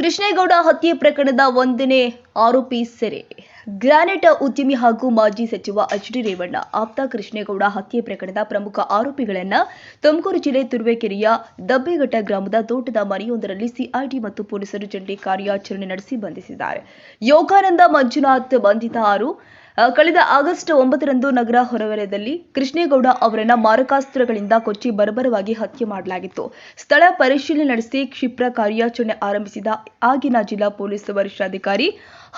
ಕೃಷ್ಣೇಗೌಡ ಹತ್ಯೆ ಪ್ರಕರಣದ ಒಂದನೇ ಆರೋಪಿ ಸೆರೆ. ಗ್ರಾನೈಟ್ ಉದ್ಯಮಿ ಹಾಗೂ ಮಾಜಿ ಸಚಿವ ಎಚ್ ಡಿ ರೇವಣ್ಣ ಆಪ್ತ ಕೃಷ್ಣೇಗೌಡ ಹತ್ಯೆ ಪ್ರಕರಣದ ಪ್ರಮುಖ ಆರೋಪಿಗಳನ್ನ ತುಮಕೂರು ಜಿಲ್ಲೆ ತುರುವೇಕೆರೆಯ ದಬ್ಬೆಘಟ್ಟ ಗ್ರಾಮದ ತೋಟದ ಮನೆಯೊಂದರಲ್ಲಿ ಸಿಐಟಿ ಮತ್ತು ಪೊಲೀಸರು ಜಂಟಿ ಕಾರ್ಯಾಚರಣೆ ನಡೆಸಿ ಬಂಧಿಸಿದ್ದಾರೆ. ಯೋಗಾನಂದ ಮಂಜುನಾಥ್ ಬಂಧಿತ ಆರು ಕಳೆದ ಆಗಸ್ಟ್ ಒಂಬತ್ತರಂದು ನಗರ ಹೊರವಲಯದಲ್ಲಿ ಕೃಷ್ಣೇಗೌಡ ಅವರನ್ನ ಮಾರಕಾಸ್ತ್ರಗಳಿಂದ ಕೊಚ್ಚಿ ಬರಬರವಾಗಿ ಹತ್ಯೆ ಮಾಡಲಾಗಿತ್ತು. ಸ್ಥಳ ಪರಿಶೀಲನೆ ನಡೆಸಿ ಕ್ಷಿಪ್ರ ಕಾರ್ಯಾಚರಣೆ ಆರಂಭಿಸಿದ ಆಗಿನ ಜಿಲ್ಲಾ ಪೊಲೀಸ್ ವರಿಷ್ಠಾಧಿಕಾರಿ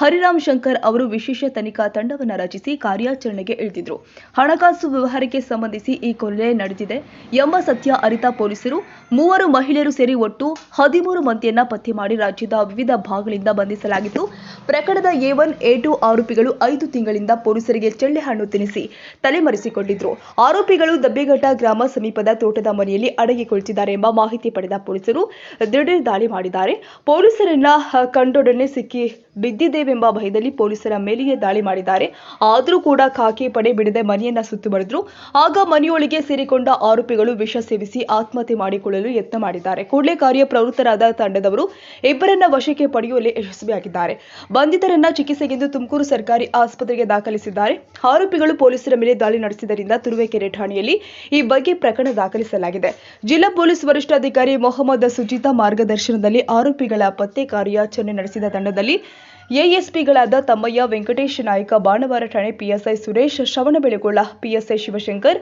ಹರಿರಾಮ್ ಶಂಕರ್ ಅವರು ವಿಶೇಷ ತನಿಖಾ ತಂಡವನ್ನು ರಚಿಸಿ ಕಾರ್ಯಾಚರಣೆಗೆ ಇಳಿದಿದ್ರು. ಹಣಕಾಸು ವ್ಯವಹಾರಕ್ಕೆ ಸಂಬಂಧಿಸಿ ಈ ಕೊಲೆ ನಡೆದಿದೆ. ಎಂಬ ಸತ್ಯ ಅರಿತ ಪೊಲೀಸರು ಮೂವರು ಮಹಿಳೆಯರು ಸೇರಿ ಒಟ್ಟು ಹದಿಮೂರು ಮಂದಿಯನ್ನ ಪತ್ತೆ ಮಾಡಿ ರಾಜ್ಯದ ವಿವಿಧ ಭಾಗಗಳಿಂದ ಬಂಧಿಸಲಾಗಿತ್ತು. ಪ್ರಕರಣದ ಎ ಒನ್, ಎ ಟು ಆರೋಪಿಗಳು ಐದು ತಿಂಗಳಿಂದ ಪೊಲೀಸರಿಗೆ ಚೆಳ್ಳೆಹಣ್ಣು ತಿನ್ನಿಸಿ ತಲೆಮರೆಸಿಕೊಂಡಿದ್ರು ಆರೋಪಿಗಳು ದಬ್ಬೆಘಟ್ಟ ಗ್ರಾಮ ಸಮೀಪದ ತೋಟದ ಮನೆಯಲ್ಲಿ ಅಡಗಿ ಕುಳಿತಿದ್ದಾರೆ ಎಂಬ ಮಾಹಿತಿ ಪಡೆದ ಪೊಲೀಸರು, ದಿಢೀರ್ ದಾಳಿ ಮಾಡಿದ್ದಾರೆ. ಪೊಲೀಸರನ್ನ ಕಂಡೊಡನೆ ಸಿಕ್ಕಿ ಬಿದ್ದಿದ್ದೇವೆಂಬ ಭಯದಲ್ಲಿ ಪೊಲೀಸರ ಮೇಲೆಯೇ ದಾಳಿ ಮಾಡಿದ್ದಾರೆ. ಆದರೂ ಕೂಡ ಖಾಕಿ ಪಡೆ ಬಿಡದೆ ಮನೆಯನ್ನ ಸುತ್ತುವರೆದ್ರು ಆಗ ಮನೆಯೊಳಗೆ ಸೇರಿಕೊಂಡ ಆರೋಪಿಗಳು ವಿಷ ಸೇವಿಸಿ ಆತ್ಮಹತ್ಯೆ ಮಾಡಿಕೊಳ್ಳಲು ಯತ್ನ ಮಾಡಿದ್ದಾರೆ. ಕೂಡಲೇ ಕಾರ್ಯಪ್ರವೃತ್ತರಾದ ತಂಡದವರು ಇಬ್ಬರನ್ನ ವಶಕ್ಕೆ ಪಡೆಯುವಲ್ಲಿ ಯಶಸ್ವಿಯಾಗಿದ್ದಾರೆ. ಬಂಧಿತರನ್ನ ಚಿಕಿತ್ಸೆಗೆಂದು ತುಮಕೂರು ಸರ್ಕಾರಿ ಆಸ್ಪತ್ರೆಗೆ ದಾಖಲಿಸಿದ್ದಾರೆ. ಆರೋಪಿಗಳು ಪೊಲೀಸರ ಮೇಲೆ ದಾಳಿ ನಡೆಸಿದ್ದರಿಂದ ತುರುವೇಕೆರೆ ಠಾಣೆಯಲ್ಲಿ ಈ ಬಗ್ಗೆ ಪ್ರಕರಣ ದಾಖಲಿಸಲಾಗಿದೆ. ಜಿಲ್ಲಾ ಪೊಲೀಸ್ ವರಿಷ್ಠಾಧಿಕಾರಿ ಮೊಹಮ್ಮದ್ ಸುಜಿತಾ ಮಾರ್ಗದರ್ಶನದಲ್ಲಿ ಆರೋಪಿಗಳ ಪತ್ತೆ ಕಾರ್ಯಾಚರಣೆ ನಡೆಸಿದ ತಂಡದಲ್ಲಿ ಎಎಸ್ಪಿಗಳಾದ ತಮ್ಮಯ್ಯ, ವೆಂಕಟೇಶ ನಾಯಕ ಬಾಣವಾರ ಠಾಣೆ PSI Suresh Shravanabelagola PSI Shivashankar,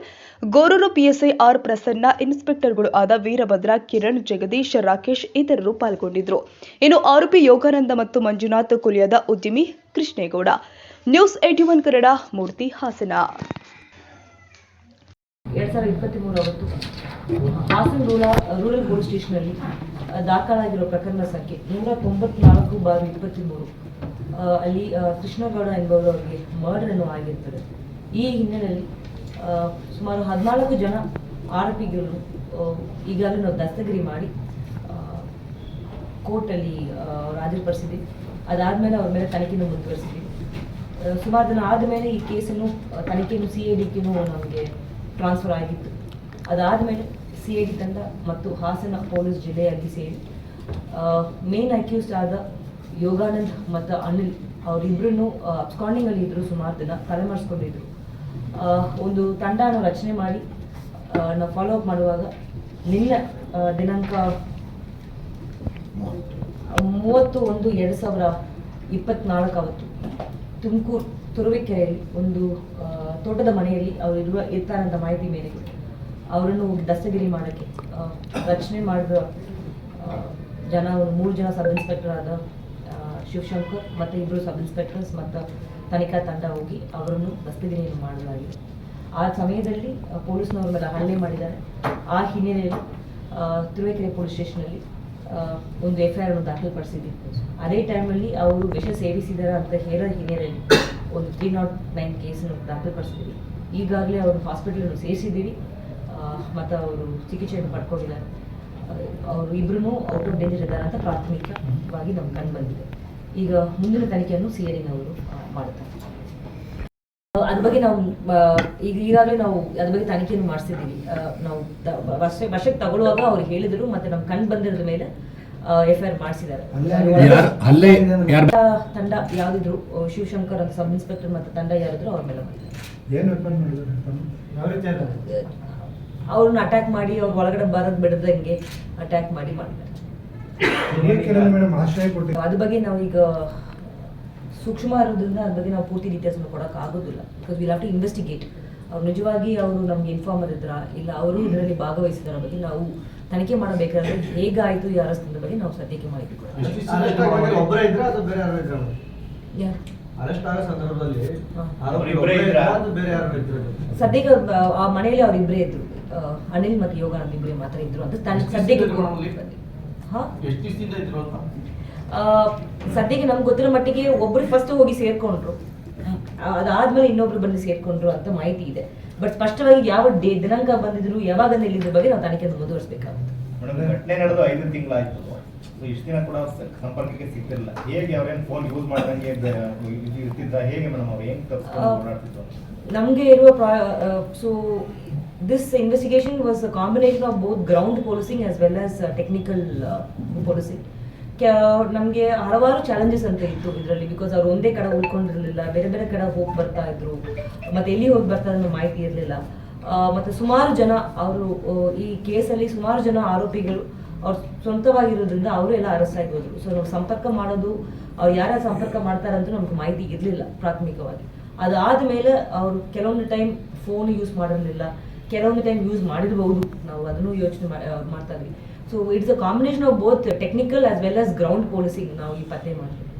Gorur PSI R Prasanna, ಇನ್ಸ್ಪೆಕ್ಟರ್ಗಳು ಆದ ವೀರಭದ್ರ, ಕಿರಣ್, ಜಗದೀಶ್, ರಾಕೇಶ್ ಇತರರು ಪಾಲ್ಗೊಂಡಿದ್ರು ಇನ್ನು ಆರೋಪಿ ಯೋಗಾನಂದ ಮತ್ತು ಮಂಜುನಾಥ್ ಕುಲಿಯಾದ ಉದ್ಯಮಿ Krishnegowda. News eighty one Kannada, Murthy Hassan. ಸಾವಿರದ ಹಾಸನ ರೂಲ ರೂರಲ್ ಪೊಲೀಸ್ ಸ್ಟೇಷನಲ್ಲಿ ದಾಖಲಾಗಿರೋ ಪ್ರಕರಣ ಸಂಖ್ಯೆ ನೂರ ತೊಂಬತ್ನಾಲ್ಕು ಬಾರಿ ಇಪ್ಪತ್ತ್ಮೂರು. ಅಲ್ಲಿ ಕೃಷ್ಣಗೌಡ ಕೃಷ್ಣಗೌಡ ಅವರಿಗೆ ಮರ್ಡರ್ ಅನ್ನು ಆಗಿರ್ತದೆ. ಈ ಹಿನ್ನೆಲೆಯಲ್ಲಿ ಸುಮಾರು ಹದಿನಾಲ್ಕು ಜನ ಆರೋಪಿಗಳು ಈಗಾಗಲೇ ನಾವು ದಸ್ತಗಿರಿ ಮಾಡಿ ಕೋರ್ಟಲ್ಲಿ ಅವ್ರು ಹಾಜರುಪಡಿಸಿದ್ವಿ ಅದಾದಮೇಲೆ ಅವ್ರ ಮೇಲೆ ತನಿಖೆಯನ್ನು ಮುಂದುವರಿಸಿದ್ವಿ. ಸುಮಾರು ದಿನ ಆದಮೇಲೆ ಈ ಕೇಸನ್ನು ತನಿಖೆಯನ್ನು ಸಿ ಐ ಡಿಗೂ ನಮಗೆ ಟ್ರಾನ್ಸ್ಫರ್ ಆಗಿತ್ತು. ಅದಾದಮೇಲೆ ಸಿ ಐ ಡಿ ತಂಡ ಮತ್ತು ಹಾಸನ ಪೊಲೀಸ್ ಜಿಲ್ಲೆಯಾಗಿ ಸೇರಿ ಮೇನ್ ಅಕ್ಯೂಸ್ಡ್ ಆದ ಯೋಗಾನಂದ್ ಮತ್ತು ಅನಿಲ್ ಅವರಿಬ್ಬರನ್ನು ಅಬ್ಸ್ಕಾಂಡಿಂಗಲ್ಲಿ ಇದ್ದರು ಸುಮಾರು ದಿನ ತಲೆಮರೆಸ್ಕೊಂಡಿದ್ರು ಒಂದು ತಂಡನ ರಚನೆ ಮಾಡಿ ನಾವು ಫಾಲೋ ಅಪ್ ಮಾಡುವಾಗ ನಿನ್ನೆ ದಿನಾಂಕ ಮೂವತ್ತು ಒಂದು ಎರಡು ಸಾವಿರ ಇಪ್ಪತ್ನಾಲ್ಕು ಅವತ್ತು ತುಮಕೂರು ತುರುವೇಕೆರೆಯಲ್ಲಿ ಒಂದು ತೋಟದ ಮನೆಯಲ್ಲಿ ಅವರು ಇರುವ, ಇರ್ತಾರಂತ ಮಾಹಿತಿ ಮೇರೆಗೆ ಅವರನ್ನು ದಸ್ತಗಿರಿ ಮಾಡೋಕ್ಕೆ ರಚನೆ ಮಾಡಿದ ಜನ, ಮೂರು ಜನ ಸಬ್ ಇನ್ಸ್ಪೆಕ್ಟರ್ ಆದ ಶಿವಶಂಕರ್ ಮತ್ತು ಇಬ್ಬರು ಸಬ್ ಇನ್ಸ್ಪೆಕ್ಟರ್ಸ್ ಮತ್ತು ತನಿಖಾ ತಂಡ ಹೋಗಿ ಅವರನ್ನು ದಸ್ತಗಿರಿಯನ್ನು ಮಾಡಲಾಗಿದೆ ಆ ಸಮಯದಲ್ಲಿ ಪೊಲೀಸ್ನವರ ಮೇಲೆ ಹಲ್ಲೆ ಮಾಡಿದ್ದಾರೆ. ಆ ಹಿನ್ನೆಲೆಯಲ್ಲಿ ತಿರುವೇಕೆರೆ ಪೊಲೀಸ್ ಸ್ಟೇಷನಲ್ಲಿ ಒಂದು ಎಫ್ ಐ ಆರ್ ಅನ್ನು ದಾಖಲುಪಡಿಸಿದ್ವಿ ಅದೇ ಟೈಮಲ್ಲಿ ಅವರು ವಿಷ ಸೇವಿಸಿದ್ದಾರೆ ಅಂತ ಹೇಳೋ ಹಿನ್ನೆಲೆಯಲ್ಲಿ ಒಂದು ತ್ರೀ ನಾಟ್ ನೈನ್ ಕೇಸನ್ನು ದಾಖಲುಪಡಿಸಿದ್ದೀವಿ. ಈಗಾಗಲೇ ಅವರು ಹಾಸ್ಪಿಟಲನ್ನು ಸೇರಿಸಿದ್ದೀವಿ. ಮತ್ತು ಅವರು ಚಿಕಿತ್ಸೆಯನ್ನು ಪಡ್ಕೊಂಡಿದ್ದಾರೆ. ಅವರು ಇಬ್ಬರೂ ಔಟ್ ಆಫ್ ಡೇಂಜರ್ ಇದ್ದಾರೆ ಅಂತ ಪ್ರಾಥಮಿಕವಾಗಿ ನಮ್ಗೆ ಕಂಡು ಬಂದಿದೆ. ಈಗ ಮುಂದಿನ ತನಿಖೆಯನ್ನು ಸಿ ಅವರು ಮಾಡುತ್ತಾರೆ. ಅದ್ರ ಬಗ್ಗೆ ನಾವು ಈಗ ಈಗಾಗಲೇ ನಾವು ಅದ್ರ ಬಗ್ಗೆ ತನಿಖೆಯನ್ನು ಮಾಡಿಸಿದ್ದೀವಿ. ನಾವು ವರ್ಷ ವರ್ಷಕ್ಕೆ ತಗೊಳ್ಳುವಾಗ ಅವ್ರು ಹೇಳಿದ್ರು ಮತ್ತೆ ನಮ್ಮ ಕಣ್ಣು ಬಂದಿರೋದ್ರ ಮೇಲೆ ಎಫ್ ಐ ಆರ್ ಮಾಡಿಸಿದ್ದಾರೆ. ತಂಡ ಯಾವ್ದಿದ್ರು ಶಿವಶಂಕರ್ ಅಂತ ಸಬ್ ಇನ್ಸ್ಪೆಕ್ಟರ್ ಮತ್ತೆ ತಂಡ ಯಾರಿದ್ರು ಅವ್ರ ಮೇಲೆ ಅವ್ರನ್ನ ಅಟ್ಯಾಕ್ ಮಾಡಿ ಅವ್ರ ಒಳಗಡೆ ಬರೋದ್ ಬಿಡದಂಗೆ ಅಟ್ಯಾಕ್ ಮಾಡಿ ಮಾಡಿದ್ದಾರೆ ಅದ್ರ ಬಗ್ಗೆ ನಾವು ಈಗ ಸೂಕ್ಷ್ಮ ಇರೋದ್ರಿಂದ ಅದ್ರ ಬಗ್ಗೆ ನಾವು ಪೂರ್ತಿ ಡೀಟೇಲ್ಸ್ ಕೊಡಕ್ ಆಗೋದಿಲ್ಲ. Because will have to investigate ಅವ್ರು ನಿಜವಾಗಿ ಅವರು ನಮ್ಗೆ ಇನ್ಫಾರ್ಮರ್ ಇದ್ರ ಇಲ್ಲ ಅವರು ಇದರಲ್ಲಿ ಭಾಗವಹಿಸಿದ್ರ ಬಗ್ಗೆ ನಾವು ತನಿಖೆ ಮಾಡಬೇಕಾದ್ರೆ ಹೇಗಾಯ್ತು ಯಾರ ಬಗ್ಗೆ ನಾವು ಸದ್ಯಕ್ಕೆ ಮಾಹಿತಿ ಸದ್ಯಕ್ಕೆ ಆ- ಆ ಮನೆಯಲ್ಲಿ ಅವ್ರು ಇಬ್ಬರೇ ಇದ್ರು ಅನಿಲ್ ಮತ್ತು ಯೋಗಾನಂದ್ ಇಬ್ಬರೇ ಮಾತ್ರ ಇದ್ರು ಅಂತ ಸದ್ಯಕ್ಕೆ ಸದ್ಯಕ್ಕೆ ನಮ್ಗೆ ಗೊತ್ತಿರೋ ಮಟ್ಟಿಗೆ ಒಬ್ರು ಫಸ್ಟ್ ಹೋಗಿ ಸೇರ್ಕೊಂಡ್ರು. ಅದಾದ್ಮೇಲೆ ಇನ್ನೊಬ್ರು ಬಂದು ಸೇರ್ಕೊಂಡ್ರು ಅಂತ ಮಾಹಿತಿ ಇದೆ. ಬಟ್ ಸ್ಪಷ್ಟವಾಗಿ ಯಾವ ಡೇ ದಿನಾಂಕ ಬಂದಿದ್ರು ಯಾವಾಗ ನಿಲ್ಲಿದ್ರ ಬಗ್ಗೆ ನಾವು ತನಿಖೆ ಮುಂದುವರಿಸಬೇಕಾಗುತ್ತೆ. ಮೇಡಮ್ ಘಟನೆ ನಡೆದು ಐದು ತಿಂಗಳಾಯ್ತು. ಇಷ್ಟು ದಿನ ಕೂಡ ಸಂಪರ್ಕಕ್ಕೆ ಸಿಗ್ತಿರಲಿಲ್ಲ ಹೇಗೆ ಅವ್ರೇನು ಫೋನ್ ಯೂಸ್ ಮಾಡ್ದಂಗೆ ಇರ್ತಿದ್ದ ಹೇಗೆ ಮೇಡಮ್ ಅವ್ರು? ಹೆಂಗ್ ತಪ್ಪಿಸ್ಕೊಂಡು ಓಡಾಡ್ತಿದ್ರು? ನಮಗೆ ಇರುವ so this investigation was of combination ground both ground well as well technical technical policing ನಮಗೆ ಹಲವಾರು ಚಾಲೆಂಜಸ್ ಅಂತ ಇತ್ತು ಇದರಲ್ಲಿ ಬಿಕಾಸ್ ಅವ್ರು ಒಂದೇ ಕಡೆ ಉಳ್ಕೊಂಡಿರಲಿಲ್ಲ, ಬೇರೆ ಬೇರೆ ಕಡೆ ಹೋಗಿ ಬರ್ತಾ ಇದ್ರು, ಮತ್ತೆ ಎಲ್ಲಿ ಹೋಗಿ ಬರ್ತಾರೆ ಅನ್ನೋ ಮಾಹಿತಿ ಇರಲಿಲ್ಲ. ಮತ್ತೆ ಸುಮಾರು ಜನ ಅವರು ಈ ಕೇಸಲ್ಲಿ ಸುಮಾರು ಜನ ಆರೋಪಿಗಳು ಅವ್ರು ಸ್ವಂತವಾಗಿರೋದ್ರಿಂದ ಅವರು ಎಲ್ಲ ಅರೆಸ್ಟ್ ಆಗಿ ಸೊ ನಾವು ಸಂಪರ್ಕ ಮಾಡೋದು, ಅವ್ರು ಯಾರ ಸಂಪರ್ಕ ಮಾಡ್ತಾರೆ ಅಂತ ನಮ್ಗೆ ಮಾಹಿತಿ ಇರಲಿಲ್ಲ ಪ್ರಾಥಮಿಕವಾಗಿ. ಅದಾದ ಮೇಲೆ ಅವರು ಕೆಲವೊಂದು ಟೈಮ್ ಫೋನ್ ಯೂಸ್ ಮಾಡಿರಲಿಲ್ಲ. ಕೆಲವೊಂದು ಟೈಮ್ ಯೂಸ್ ಮಾಡಿರಬಹುದು ನಾವು ಅದನ್ನು ಯೋಚನೆ ಮಾಡ್ತಾ ಇದ್ವಿ. So it's a combination of both technical as well as ground policing ನಾವು ಈ ಪತ್ತೆ ಮಾಡ್ತೀವಿ.